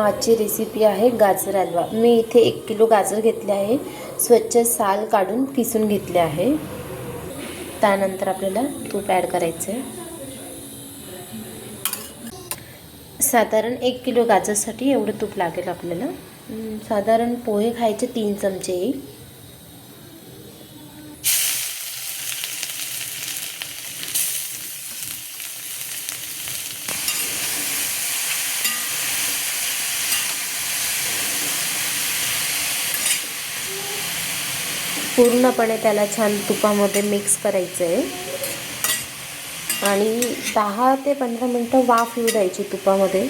आजची रेसिपी आहे गाजर हलवा. मी इथे एक किलो गाजर घेतले आहे. स्वच्छ साल काढून किसून घेतले आहे. त्यानंतर आपल्याला तूप ॲड करायचं आहे साधारण एक किलो गाजरसाठी एवढं तूप लागेल आपल्याला. साधारण पोहे खायचे तीन चमचे. येईल पूर्णपणे त्याला छान तुपामध्ये मिक्स करायचं आहे आणि दहा ते पंधरा मिनटं वाफ येऊ द्यायची तुपामध्ये.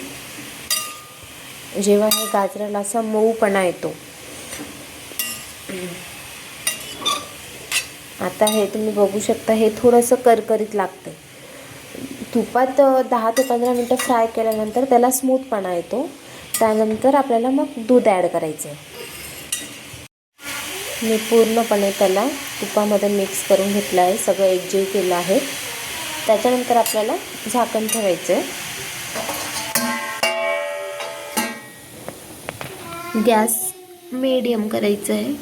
जेव्हा हे गाजराला असा मऊपणा येतो. आता हे तुम्ही बघू शकता हे थोडंसं करकरीत लागतं तुपात दहा ते पंधरा मिनटं फ्राय केल्यानंतर त्याला स्मूथपणा येतो. त्यानंतर आपल्याला मग दूध ॲड करायचं आहे मी पूर्णपणे त्याला तुपामध्ये मिक्स करून घेतलं आहे. सगळं एकजीव केलं आहे. त्याच्यानंतर आपल्याला झाकण ठेवायचं आहे गॅस मीडियम करायचं आहे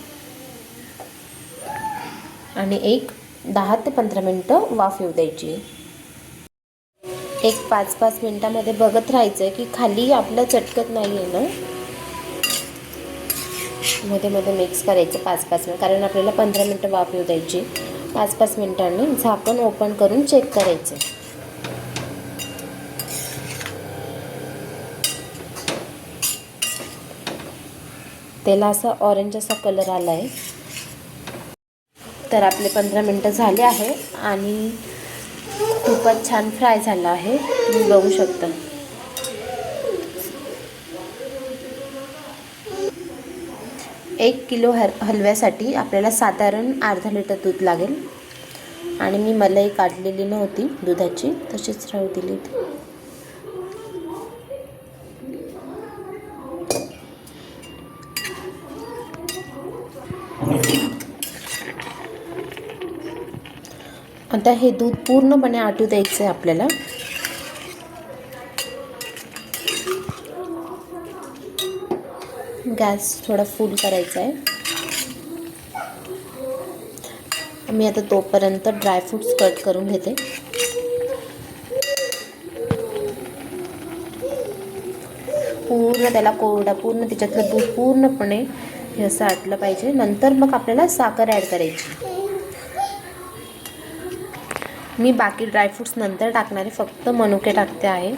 आणि एक दहा ते पंधरा मिनटं वाफ येऊ द्यायची. एक पाच पाच मिनटामध्ये बघत राहायचं आहे की खाली आपलं चटकत नाही आहे ना? मध्ये मध्ये मिक्स करायचं पाच पाच मिनिट. कारण आपल्याला पंधरा मिनटं वाफ येऊ द्यायची. पाच पाच मिनिटांनी झाकण ओपन करून चेक करायचं. त्याला असा ऑरेंज असा कलर आला आहे तर आपले पंधरा मिनटं झाले आहे आणि खूपच छान फ्राय झाला आहे. तुम्ही बघू शकता. एक किलो हर हलव्यासाठी आपल्याला साधारण अर्धा लिटर दूध लागेल. आणि मी मलाई काढलेली नव्हती दुधाची तशीच राहू दिली होती आता हे दूध पूर्णपणे आटू द्यायचं आहे आपल्याला. गॅस थोडा फुल करायचा आहे. मी आता तोपर्यंत ड्रायफ्रूट्स कट करून घेते. पूर्ण त्याला कोरडा पूर्ण त्याच्यातलं दूध पूर्णपणे हे असं आटलं पाहिजे. नंतर मग आपल्याला साखर ॲड करायची. मी बाकी ड्रायफ्रूट्स नंतर टाकणारे फक्त मनुके टाकते आहे.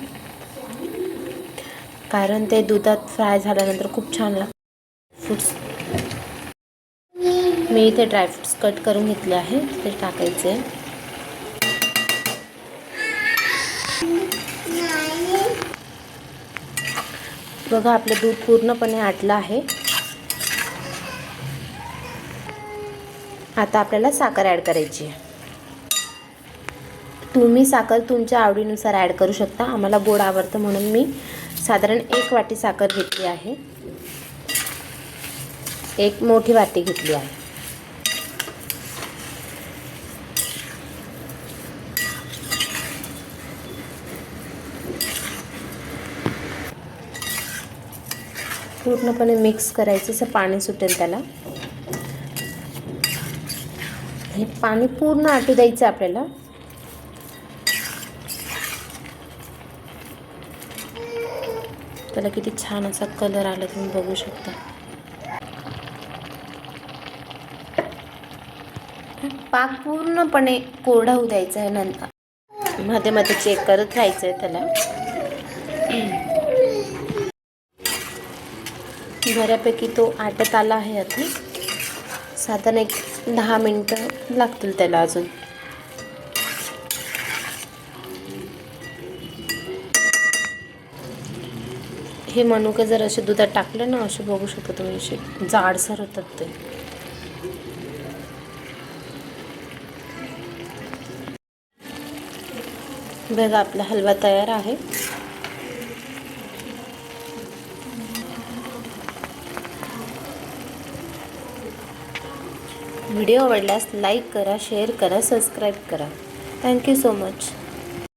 कारण ते दुधात फ्राय झाल्यानंतर खूप छान लागतं फ्रूट्स मी इथे ड्रायफ्रूट्स कट करून घेतले आहे ते टाकायचे. बघा आपलं दूध पूर्णपणे आटलं आहे. आता आपल्याला साखर ॲड करायची आहे. तुम्ही साखर तुमच्या आवडीनुसार ॲड करू शकता. आम्हाला गोड आवडतं म्हणून मी साधारण एक वाटी साखर घेतली आहे. एक मोठी वाटी घेतली आहे. पूर्णपणे मिक्स करायचं असं पाणी सुटेल त्याला. हे पाणी पूर्ण आटू द्यायचं आपल्याला. त्याला किती छान असा कलर आला तुम्ही बघू शकता. पाक पूर्णपणे कोरडा होऊ द्यायचा आहे नंतर. मध्ये मध्ये चेक करत राहायचं आहे त्याला. बऱ्यापैकी तो आटत आला आहे आता साधारण एक दहा मिनटं लागतील त्याला अजून. हे मनुके जर असे दुधात टाकले ना असे बघू शकता तुम्ही असे जाडसर होतात ते. बघा आपला हलवा तयार आहे. व्हिडिओ आवडल्यास लाईक करा शेअर करा सबस्क्राईब करा. Thank you so much.